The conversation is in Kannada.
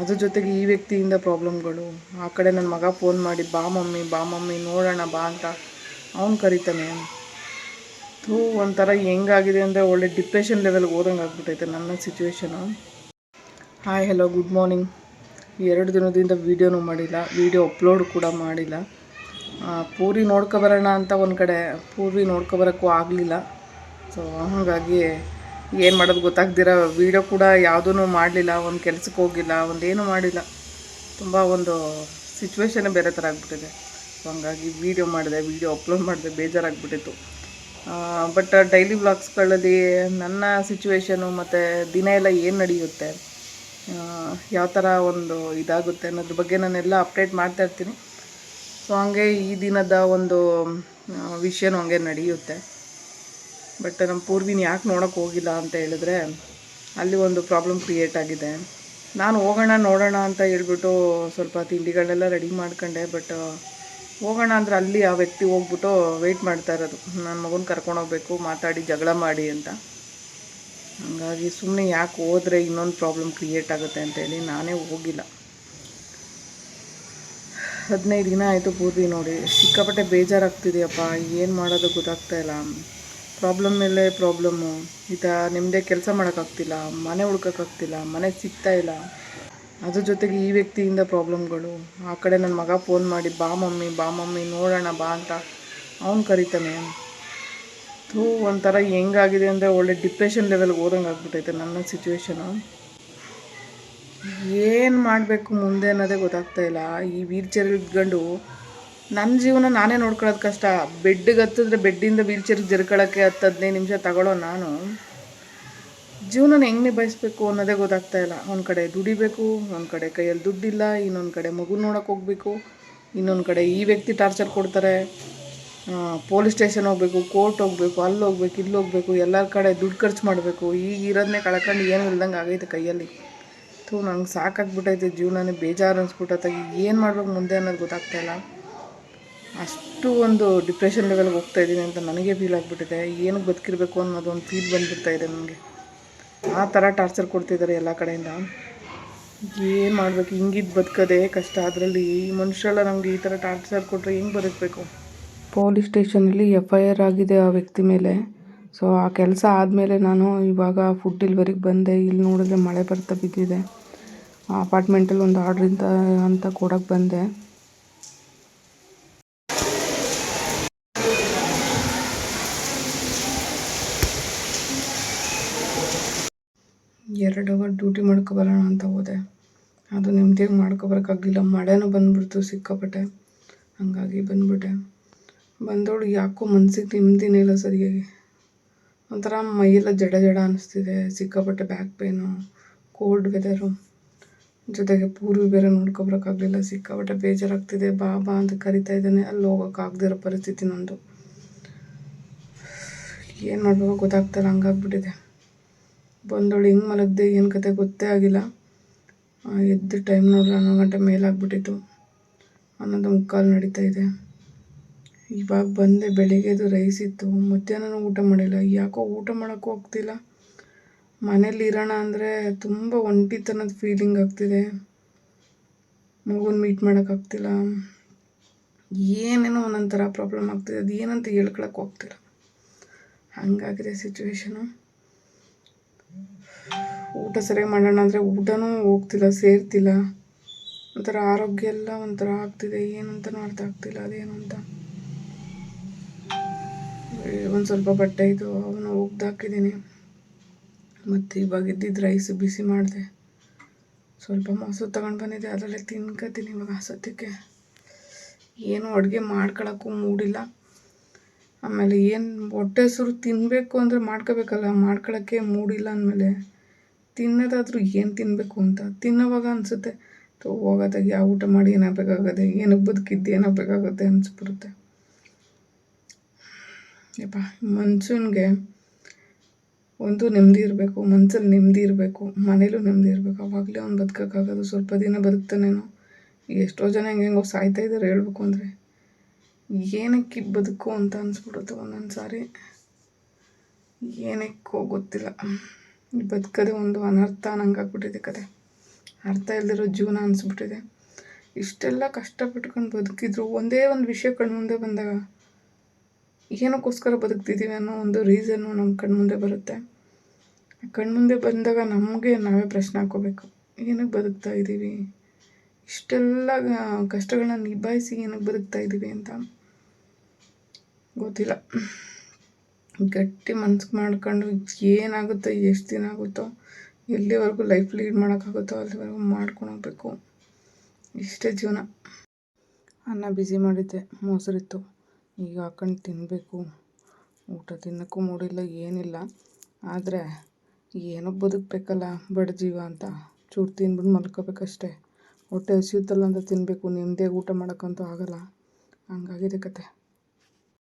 ಅದ್ರ ಜೊತೆಗೆ ಈ ವ್ಯಕ್ತಿಯಿಂದ ಪ್ರಾಬ್ಲಮ್ಗಳು. ಆ ಕಡೆ ನನ್ನ ಮಗ ಫೋನ್ ಮಾಡಿ, ಬಾ ಮಮ್ಮಿ ಬಾ ಮಮ್ಮಿ, ನೋಡೋಣ, ಬಾ ಅಂತ ಅವ್ನು ಕರಿತಾನೆ. ಥೂ, ಒಂಥರ ಹೆಂಗಾಗಿದೆ ಅಂದರೆ ಒಳ್ಳೆ ಡಿಪ್ರೆಷನ್ ಲೆವೆಲ್ಗೆ ಹೋದಂಗೆ ಆಗ್ಬಿಟ್ಟೈತೆ ನನ್ನ situation hi hello good morning ಎರಡು ದಿನದಿಂದ ವೀಡಿಯೋನೂ ಮಾಡಿಲ್ಲ, ವೀಡಿಯೋ ಅಪ್ಲೋಡ್ ಕೂಡ ಮಾಡಿಲ್ಲ. ಪೂರಿ ನೋಡ್ಕೊಬರೋಣ ಅಂತ ಒಂದು ಕಡೆ, ಪೂರಿ ನೋಡ್ಕೊಬರೋಕ್ಕೂ ಆಗಲಿಲ್ಲ. ಸೊ ಹಾಗಾಗಿ ಏನು ಮಾಡೋದು ಗೊತ್ತಾಗ್ದಿರ ವೀಡಿಯೋ ಕೂಡ ಯಾವುದೂ ಮಾಡಲಿಲ್ಲ, ಒಂದು ಕೆಲಸಕ್ಕೆ ಹೋಗಿಲ್ಲ, ಒಂದೇನು ಮಾಡಿಲ್ಲ. ತುಂಬ ಒಂದು ಸಿಚುವೇಷನೇ ಬೇರೆ ಥರ ಆಗಿಬಿಟ್ಟಿದೆ. ಹಂಗಾಗಿ ವೀಡಿಯೋ ಮಾಡಿದೆ ವೀಡಿಯೋ ಅಪ್ಲೋಡ್ ಮಾಡಿದೆ, ಬೇಜಾರಾಗ್ಬಿಟ್ಟಿತ್ತು. ಬಟ್ ಡೈಲಿ ವ್ಲಾಗ್ಸ್ಗಳಲ್ಲಿ ನನ್ನ ಸಿಚುವೇಶನು ಮತ್ತು ದಿನ ಎಲ್ಲ ಏನು ನಡೆಯುತ್ತೆ ಯಾವ ಥರ ಒಂದು ಇದಾಗುತ್ತೆ ಅನ್ನೋದ್ರ ಬಗ್ಗೆ ನಾನೆಲ್ಲ ಅಪ್ಡೇಟ್ ಮಾಡ್ತಾ ಇರ್ತೀನಿ. ಸೊ ಹಂಗೆ ಈ ದಿನದ ಒಂದು ವಿಷಯನೂ ಹಂಗೆ ನಡೆಯುತ್ತೆ. ಬಟ್ ನಮ್ಮ ಪೂರ್ವಿನ ಯಾಕೆ ನೋಡೋಕೆ ಹೋಗಿಲ್ಲ ಅಂತ ಹೇಳಿದ್ರೆ ಅಲ್ಲಿ ಒಂದು ಪ್ರಾಬ್ಲಮ್ ಕ್ರಿಯೇಟ್ ಆಗಿದೆ. ನಾನು ಹೋಗೋಣ, ನೋಡೋಣ ಅಂತ ಹೇಳ್ಬಿಟ್ಟು ಸ್ವಲ್ಪ ತಿಂಡಿಗಳನ್ನೆಲ್ಲ ರೆಡಿ ಮಾಡ್ಕೊಂಡೆ ಬಟ್ ಹೋಗೋಣ ಅಂದ್ರೆ ಅಲ್ಲಿ ಆ ವ್ಯಕ್ತಿ ಹೋಗ್ಬಿಟ್ಟು ವೆಯ್ಟ್ ಮಾಡ್ತಾ ಇರೋದು. ನನ್ನ ಮಗನ ಕರ್ಕೊಂಡು ಹೋಗ್ಬೇಕು, ಮಾತಾಡಿ, ಜಗಳ ಮಾಡಿ ಅಂತ. ಹಾಗಾಗಿ ಸುಮ್ಮನೆ ಯಾಕೆ ಹೋದರೆ ಇನ್ನೊಂದು ಪ್ರಾಬ್ಲಮ್ ಕ್ರಿಯೇಟ್ ಆಗುತ್ತೆ ಅಂತೇಳಿ ನಾನೇ ಹೋಗಿಲ್ಲ. ಹದಿನೈದು ದಿನ ಆಯಿತು ಪೂರ್ವಿ ನೋಡಿ. ಸಿಕ್ಕಾಪಟ್ಟೆ ಬೇಜಾರಾಗ್ತಿದೆಯಪ್ಪ, ಏನು ಮಾಡೋದು ಗೊತ್ತಾಗ್ತಾ ಇಲ್ಲ. ಪ್ರಾಬ್ಲಮ್ ಮೇಲೆ ಪ್ರಾಬ್ಲಮ್ಮು ಈತ ನಿಮ್ಮದೇ ಕೆಲಸ ಮಾಡೋಕ್ಕಾಗ್ತಿಲ್ಲ, ಮನೆ ಹುಡ್ಕೋಕ್ಕಾಗ್ತಿಲ್ಲ, ಮನೆ ಸಿಗ್ತಾ ಇಲ್ಲ. ಅದ್ರ ಜೊತೆಗೆ ಈ ವ್ಯಕ್ತಿಯಿಂದ ಪ್ರಾಬ್ಲಮ್ಗಳು ಆ ಕಡೆ ನನ್ನ ಮಗ ಫೋನ್ ಮಾಡಿ, ಬಾ ಮಮ್ಮಿ ಬಾ ಮಮ್ಮಿ, ನೋಡೋಣ, ಬಾ ಅಂತ ಅವ್ನು ಕರಿತಾನೆ. ಥೂ, ಒಂಥರ ಹೆಂಗಾಗಿದೆ ಅಂದರೆ ಒಳ್ಳೆ ಡಿಪ್ರೆಷನ್ ಲೆವೆಲ್ಗೆ ಹೋದಂಗೆ ಆಗ್ಬಿಟ್ಟೈತೆ ನನ್ನ ಸಿಚುವೇಶನು ಏನು ಮಾಡಬೇಕು ಮುಂದೆ ಅನ್ನೋದೇ ಗೊತ್ತಾಗ್ತಾ ಇಲ್ಲ. ಈ ವೀಲ್ ಚೇರ್ ಇಟ್ಕೊಂಡು ನನ್ನ ಜೀವನ ನಾನೇ ನೋಡ್ಕೊಳ್ಳೋದು ಕಷ್ಟ. ಬೆಡ್ಗೆ ಹತ್ತಿದ್ರೆ ಬೆಡ್ಡಿಂದ ವೀಲ್ ಚೇರ್ಗೆ ಜರ್ಕೊಳ್ಳೋಕ್ಕೆ ಹತ್ತು ಹದಿನೈದು ನಿಮಿಷ ತಗೊಳ್ಳೋ ನಾನು. ಜೀವನ ಹೆಂಗೆ ನಿಭಾಯಿಸ್ಬೇಕು ಅನ್ನೋದೇ ಗೊತ್ತಾಗ್ತಾ ಇಲ್ಲ. ಒಂದು ಕಡೆ ದುಡಿಬೇಕು, ಒಂದು ಕಡೆ ಕೈಯಲ್ಲಿ ದುಡ್ಡಿಲ್ಲ, ಇನ್ನೊಂದು ಕಡೆ ಮಗು ನೋಡೋಕೆ ಹೋಗ್ಬೇಕು, ಇನ್ನೊಂದು ಕಡೆ ಈ ವ್ಯಕ್ತಿ ಟಾರ್ಚರ್ ಕೊಡ್ತಾರೆ. ಪೊಲೀಸ್ ಸ್ಟೇಷನ್ ಹೋಗ್ಬೇಕು, ಕೋರ್ಟ್ ಹೋಗಬೇಕು, ಅಲ್ಲಿ ಹೋಗ್ಬೇಕು, ಇಲ್ಲಿ ಹೋಗ್ಬೇಕು, ಎಲ್ಲರ ಕಡೆ ದುಡ್ಡು ಖರ್ಚು ಮಾಡಬೇಕು. ಈಗ ಇರೋದನ್ನೇ ಕಳ್ಕೊಂಡು ಏನೂ ಇಲ್ದಂಗೆ ಆಗೈತೆ ಕೈಯಲ್ಲಿ. ಥೂ, ನಂಗೆ ಸಾಕಾಗ್ಬಿಟ್ಟೈತೆ ಜೀವನನೇ ಬೇಜಾರು ಅನ್ಸ್ಬಿಟ್ಟೈತೆ ಏನು ಮಾಡ್ಬೇಕು ಮುಂದೆ ಅನ್ನೋದು ಗೊತ್ತಾಗ್ತಾ ಇಲ್ಲ. ಅಷ್ಟು ಒಂದು ಡಿಪ್ರೆಷನ್ ಲೆವೆಲ್ಗೆ ಹೋಗ್ತಾ ಇದ್ದೀನಿ ಅಂತ ನನಗೆ ಫೀಲ್ ಆಗಿಬಿಟ್ಟಿದೆ. ಏನಕ್ಕೆ ಬದುಕಿರಬೇಕು ಅನ್ನೋದು ಒಂದು ಫೀಲ್ ಬಂದ್ಬಿಡ್ತಾ ಇದೆ ನನಗೆ. ಆ ಥರ ಟಾರ್ಚರ್ ಕೊಡ್ತಿದ್ದಾರೆ ಎಲ್ಲ ಕಡೆಯಿಂದ. ಏನು ಮಾಡಬೇಕು? ಹಿಂಗಿದ್ದು ಬದುಕೋದೇ ಕಷ್ಟ. ಅದರಲ್ಲಿ ಈ ಮನುಷ್ಯರೆಲ್ಲ ನಮಗೆ ಈ ಥರ ಟಾರ್ಚರ್ ಕೊಟ್ಟರೆ ಹೆಂಗೆ ಬದುಕಬೇಕು? ಪೊಲೀಸ್ ಸ್ಟೇಷನಲ್ಲಿ ಎಫ್ ಐ ಆರ್ ಆಗಿದೆ ಆ ವ್ಯಕ್ತಿ ಮೇಲೆ. ಸೊ ಆ ಕೆಲಸ ಆದಮೇಲೆ ನಾನು ಇವಾಗ ಫುಡ್ ಡೆಲಿವರಿಗೆ ಬಂದೆ. ಇಲ್ಲಿ ನೋಡಿದ್ರೆ ಮಳೆ ಬರ್ತಾ ಬಿದ್ದಿದೆ. ಆ ಅಪಾರ್ಟ್ಮೆಂಟಲ್ಲಿ ಒಂದು ಆರ್ಡ್ರಿಂದ ಅಂತ ಕೊಡೋಕ್ಕೆ ಬಂದೆ. ಎರಡು ಅವರ್ ಡ್ಯೂಟಿ ಮಾಡ್ಕೊಬರೋಣ ಅಂತ ಹೋದೆ. ಅದು ನೆಮ್ಮದಿಯಾಗಿ ಮಾಡ್ಕೊಬರೋಕ್ಕಾಗಲಿಲ್ಲ ಮಳೆನೂ ಬಂದ್ಬಿಡ್ತು ಸಿಕ್ಕಾಪಟ್ಟೆ. ಹಂಗಾಗಿ ಬಂದ್ಬಿಟ್ಟೆ. ಬಂದೋಳು ಯಾಕೋ ಮನ್ಸಿಗೆ ನೆಮ್ಮದಿನೇ ಇಲ್ಲ ಸರಿಯಾಗಿ. ಒಂಥರ ಮೈಯೆಲ್ಲ ಜಡ ಜಡ ಅನ್ನಿಸ್ತಿದೆ ಸಿಕ್ಕಾಪಟ್ಟೆ ಬ್ಯಾಕ್ ಪೇನು ಕೋಲ್ಡ್ ವೆದರು ಜೊತೆಗೆ ಪೂರ್ವಿ ಬೇರೆ ನೋಡ್ಕೊಬರೋಕ್ಕಾಗಲಿಲ್ಲ ಸಿಕ್ಕಾಪಟ್ಟೆ ಬೇಜಾರಾಗ್ತಿದೆ. ಬಾ ಬಾ ಅಂತ ಕರಿತಾ ಇದ್ದಾನೆ. ಅಲ್ಲಿ ಹೋಗೋಕ್ಕಾಗದಿರೋ ಪರಿಸ್ಥಿತಿ ನಂದು. ಏನು ಮಾಡಬೇಕು ಗೊತ್ತಾಗ್ತಾಯಿಲ್ಲ ಹಂಗಾಗ್ಬಿಟ್ಟಿದೆ. ಬಂದವಳು ಹೆಂಗೆ ಮಲಗಿದೆ, ಏನು ಕತೆ ಗೊತ್ತೇ ಆಗಿಲ್ಲ. ಎದ್ದ ಟೈಮ್ ನೋಡಿದ್ರೆ ಹನ್ನೊಂದು ಗಂಟೆ ಮೇಲಾಗ್ಬಿಟ್ಟಿತ್ತು. ಅನ್ನೋದು ಮುಕ್ಕಾಲು ನಡೀತಾ ಇದೆ. ಇವಾಗ ಬಂದೆ ಬೆಳಿಗ್ಗೆದು ರೈಸ್ ಇತ್ತು. ಮಧ್ಯಾಹ್ನನೂ ಊಟ ಮಾಡಿಲ್ಲ. ಯಾಕೋ ಊಟ ಮಾಡೋಕ್ಕೂ ಆಗ್ತಿಲ್ಲ. ಮನೇಲಿ ಇರೋಣ ಅಂದರೆ ತುಂಬ ಒಂಟಿತನದ ಫೀಲಿಂಗ್ ಆಗ್ತಿದೆ. ಮಗುನ ಮೀಟ್ ಮಾಡೋಕ್ಕಾಗ್ತಿಲ್ಲ ಏನೇನೋ ಒಂದೊಂದು ಥರ ಪ್ರಾಬ್ಲಮ್ ಆಗ್ತಿದೆ. ಅದು ಏನಂತ ಹೇಳ್ಕೊಳಕ್ಕೆ ಹೋಗ್ತಿಲ್ಲ ಹಂಗಾಗಿದೆ ಸಿಚುವೇಶನು ಊಟ ಸರಿಯಾಗಿ ಮಾಡೋಣ ಅಂದರೆ ಊಟನೂ ಹೋಗ್ತಿಲ್ಲ, ಸೇರ್ತಿಲ್ಲ. ಒಂಥರ ಆರೋಗ್ಯ ಎಲ್ಲ ಒಂಥರ ಆಗ್ತಿದೆ. ಏನಂತನೂ ಅರ್ಥ ಆಗ್ತಿಲ್ಲ, ಅದೇನು ಅಂತ. ಒಂದು ಸ್ವಲ್ಪ ಬಟ್ಟೆ ಇದು ಅವನು ಒಗ್ದಾಕಿದ್ದೀನಿ ಮತ್ತು ಇವಾಗ ಇದ್ದಿದ್ದು ರೈಸ್ ಬಿಸಿ ಮಾಡಿದೆ. ಸ್ವಲ್ಪ ಮೊಸರು ತಗೊಂಡು ಬಂದಿದ್ದೆ, ಅದರಲ್ಲೇ ತಿನ್ಕೋತೀನಿ ಇವಾಗ ಸದ್ಯಕ್ಕೆ. ಏನು ಅಡುಗೆ ಮಾಡ್ಕೊಳಕ್ಕೂ ಮೂಡಿಲ್ಲ. ಆಮೇಲೆ ಏನು ಹೊಟ್ಟೆ ಹೆಸರು ತಿನ್ನಬೇಕು ಅಂದರೆ ಮಾಡ್ಕೋಬೇಕಲ್ಲ, ಮಾಡ್ಕೊಳಕ್ಕೆ ಮೂಡಿಲ್ಲ ಅಂದಮೇಲೆ. ತಿನ್ನೋದಾದ್ರೂ ಏನು ತಿನ್ನಬೇಕು ಅಂತ. ತಿನ್ನೋವಾಗ ಅನಿಸುತ್ತೆ ಹೋಗೋದಾಗ ಯಾವ ಊಟ ಮಾಡಿ ಏನಾಗಬೇಕಾಗತ್ತೆ ಏನಕ್ಕೆ ಬದುಕಿದ್ದು ಏನಾಗಬೇಕಾಗತ್ತೆ ಅನಿಸ್ಬಿಡುತ್ತೆ. ಯಪ್ಪ, ಮನ್ಸೂನ್ಗೆ ಒಂದು ನೆಮ್ಮದಿ ಇರಬೇಕು, ಮನ್ಸಲ್ಲಿ ನೆಮ್ಮದಿ ಇರಬೇಕು, ಮನೇಲೂ ನೆಮ್ಮದಿ ಇರಬೇಕು. ಅವಾಗಲೇ ಅವ್ನು ಬದುಕೋಕ್ಕಾಗೋದು ಸ್ವಲ್ಪ ದಿನ ಬದುಕ್ತಾನೇನೋ. ಎಷ್ಟೋ ಜನ ಹೆಂಗೆಂಗೋ ಸಾಯ್ತಾ ಇದ್ದಾರೆ ಹೇಳ್ಬೇಕು ಅಂದರೆ. ಏನಕ್ಕೆ ಬದುಕು ಅಂತ ಅನಿಸ್ಬಿಡುತ್ತೆ ಒಂದೊಂದು ಸಾರಿ ಏನಕ್ಕೋ ಗೊತ್ತಿಲ್ಲ. ಬದುಕೋದೇ ಒಂದು ಅನರ್ಥ ನಂಗೆ ಆಗ್ಬಿಟ್ಟಿದೆ ಕತೆ. ಅರ್ಥ ಇಲ್ದಿರೋ ಜೀವನ ಅನಿಸ್ಬಿಟ್ಟಿದೆ. ಇಷ್ಟೆಲ್ಲ ಕಷ್ಟಪಟ್ಕೊಂಡು ಬದುಕಿದ್ರು ಒಂದೇ ಒಂದು ವಿಷಯ ಕಣ್ಮುಂದೆ ಬಂದಾಗ ಏನಕ್ಕೋಸ್ಕರ ಬದುಕ್ತಿದ್ದೀವಿ ಅನ್ನೋ ಒಂದು ರೀಸನ್ನು ನಮ್ಮ ಕಣ್ಮುಂದೆ ಬರುತ್ತೆ. ಕಣ್ಮುಂದೆ ಬಂದಾಗ ನಮಗೆ ನಾವೇ ಪ್ರಶ್ನೆ ಹಾಕೋಬೇಕು ಏನಕ್ಕೆ ಬದುಕ್ತಾ ಇದ್ದೀವಿ ಇಷ್ಟೆಲ್ಲ ಕಷ್ಟಗಳನ್ನ ನಿಭಾಯಿಸಿ ಏನಕ್ಕೆ ಬದುಕ್ತಾ ಇದ್ದೀವಿ ಅಂತ ಗೊತ್ತಿಲ್ಲ. ಗಟ್ಟಿ ಮನ್ಸು ಮಾಡ್ಕೊಂಡು ಏನಾಗುತ್ತೋ, ಎಷ್ಟು ದಿನ ಆಗುತ್ತೋ, ಎಲ್ಲಿವರೆಗೂ ಲೈಫ್ ಲೀಡ್ ಮಾಡೋಕ್ಕಾಗುತ್ತೋ ಅಲ್ಲಿವರೆಗೂ ಮಾಡ್ಕೊಂಡು ಹೋಗ್ಬೇಕು. ಇಷ್ಟೇ ಜೀವನ. ಅನ್ನ ಬಿಸಿ ಮಾಡಿದ್ದೆ ಮೊಸರಿತ್ತು ಈಗ ಹಾಕೊಂಡು ತಿನ್ನಬೇಕು ಊಟ ತಿನ್ನೋಕ್ಕೂ ಮೂಡಿಲ್ಲ, ಏನಿಲ್ಲ. ಆದರೆ ಏನೋ ಬದುಕಬೇಕಲ್ಲ, ಬಡ ಜೀವ ಅಂತ. ಚೂರು ತಿಂದ್ಬಿಟ್ಟು ಮಲ್ಕೋಬೇಕಷ್ಟೇ. ಹೊಟ್ಟೆ ಹಸಿಯುತ್ತಲ್ಲ ಅಂತ ತಿನ್ನಬೇಕು ನೆಮ್ಮದಿಯಾಗಿ ಊಟ ಮಾಡೋಕ್ಕಂತೂ ಆಗಲ್ಲ. ಹಂಗಾಗಿದೆ ಕತೆ.